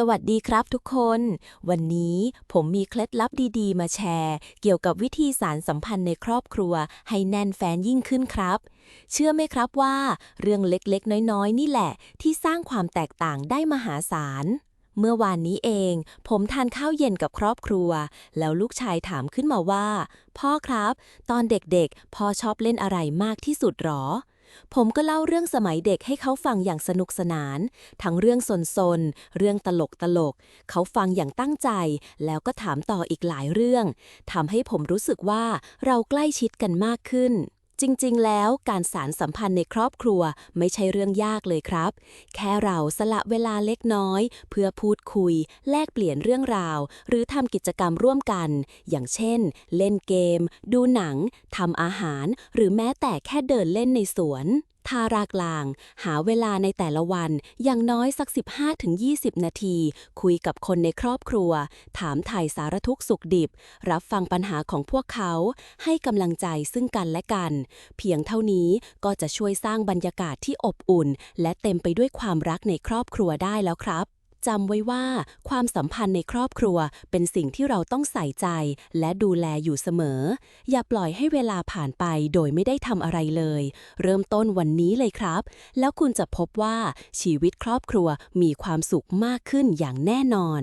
สวัสดีครับทุกคน วันนี้ผมมีเคล็ดลับดีๆ มาแชร์ เกี่ยวกับวิธีสารสัมพันธ์ในครอบครัว ให้แน่นแฟนยิ่งขึ้นครับ เชื่อไหมครับว่า เรื่องเล็กๆ น้อยๆ นี่แหละ ที่สร้างความแตกต่างได้มหาศาลเมื่อวานนี้เอง ผมทานข้าวเย็นกับครอบครัว แล้วลูกชายถามขึ้นมาว่า พ่อครับ ตอนเด็กๆ พ่อชอบเล่นอะไรมากที่สุดหรอ ผมก็เล่าเรื่องสมัยเด็กให้เขาฟังอย่างสนุกสนาน ทั้งเรื่องสนๆ เรื่องตลกตลก เขาฟังอย่างตั้งใจ แล้วก็ถามต่ออีกหลายเรื่อง ทำให้ผมรู้สึกว่าเราใกล้ชิดกันมากขึ้น จริงๆ แล้วการสารสัมพันธ์ในครอบครัวไม่ใช่เรื่องยากเลยครับ แค่เราสละเวลาเล็กน้อย เพื่อพูดคุย แลกเปลี่ยนเรื่องราว หรือทำกิจกรรมร่วมกัน อย่างเช่น เล่นเกม ดูหนังทำอาหาร หรือแม้แต่แค่เดินเล่นในสวน ทารากลาง หาเวลาในแต่ละวันอย่างน้อยสัก 15-20 นาที คุยกับคนในครอบครัว ถามถ่ายสารทุกสุขดิบ รับฟังปัญหาของพวกเขา ให้กำลังใจซึ่งกันและกัน เพียงเท่านี้ก็จะช่วยสร้างบรรยากาศที่อบอุ่น และเต็มไปด้วยความรักในครอบครัวได้แล้วครับ จำไว้ว่าความสัมพันธ์ในครอบครัวเป็นสิ่งที่เราต้องใส่ใจและดูแลอยู่เสมอ อย่าปล่อยให้เวลาผ่านไปโดยไม่ได้ทำอะไรเลย เริ่มต้นวันนี้เลยครับ แล้วคุณจะพบว่าชีวิตครอบครัวมีความสุขมากขึ้นอย่างแน่นอน